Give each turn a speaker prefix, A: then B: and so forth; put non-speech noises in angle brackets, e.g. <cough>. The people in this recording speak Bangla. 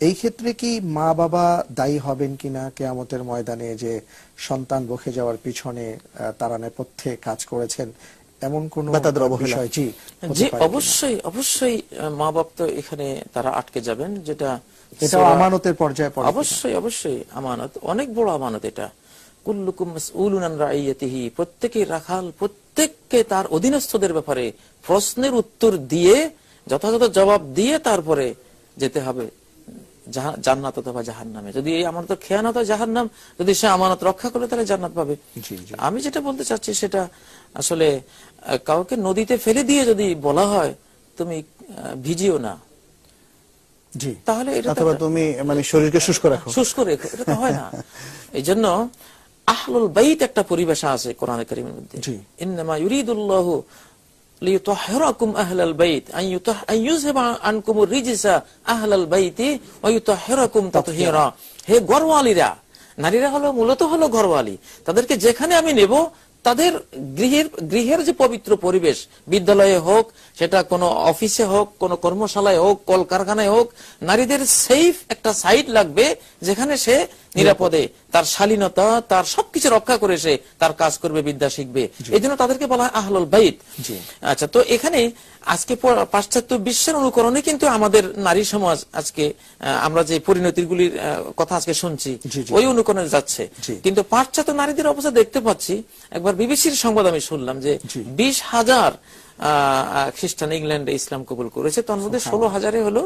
A: এই ক্ষেত্রে কি মা বাবা দায়ী হবেন কিনা কেয়ামতের ময়দানে যে সন্তান বকে যাওয়ার পিছনে তারা নেপথ্যে কাজ করেছেন এমন কোন বিষয় জি
B: জি অবশ্যই অবশ্যই মা বাপ তো এখানে তারা আটকে যাবেন যেটা সূরা-
A: আমানতের পর্যায়ে পড়ে
B: অবশ্যই অবশ্যই আমানত অনেক বড় আমানত এটা। কুল্লুকুম মাসউলুন আন রাইয়াতিহি প্রত্যেকেই রাখাল প্রত্যেককে তার অধীনস্থদের ব্যাপারে প্রশ্নের উত্তর দিয়ে যথাযথ জবাব দিয়ে তারপরে যেতে হবে। জান্নাত অথবা জাহান্নামে। যদি এই আমানত খেয়ানত হয় জাহান্নাম যদি সে আমানত রক্ষা করে তাহলে জান্নাত পাবে। আমি যেটা বলতে চাচ্ছি সেটা আসলে কাউকে নদীতে ফেলে দিয়ে যদি বলা হয় তুমি ভিজিও না।
A: জি।
B: তাহলে এটা
C: তুমি মানে শরীরকে শুষ্ক রাখো।
B: শুষ্ক রেখো। এটা তো হয় না। <laughs> এই জন্য আহলুল বাইত একটা পরিবেশ আছে কোরআন কারিমের মধ্যে। ইন্নামা ইউরিদুল্লাহু হে নারীরা হলো মূলত হলো ঘরওয়ালি। তাদেরকে যেখানে আমি নেব তাদের গৃহের গৃহের যে পবিত্র পরিবেশ বিদ্যালয়ে হোক সেটা কোনো অফিসে হোক কোনো কর্মশালায় হোক কলকারখানায় হোক নারীদের সেফ একটা সাইট লাগবে যেখানে সে নিরাপদে তার শালীনতা তার সবকিছু রক্ষা করে সে তার কাজ করবে বিদ্যা শিখবে। এই জন্য তাদেরকে বলা হয় আহলুল বাইত। আচ্ছা তো এখানে আজকে পাশ্চাত্য বিশ্বের অনুকরণে কিন্তু আমাদের নারী সমাজ আজকে আমরা যে পরিণতিগুলির কথা আজকে শুনছি। ওই অনুকরণে যাচ্ছে। কিন্তু পাশ্চাত্য নারীদের অবস্থা দেখতে পাচ্ছি একবার বিবিসির সংবাদ আমি শুনলাম যে বিশ হাজার খ্রিস্টান ইংল্যান্ডে ইসলাম কবুল করেছে। তার মধ্যে ষোলো হাজারে হলো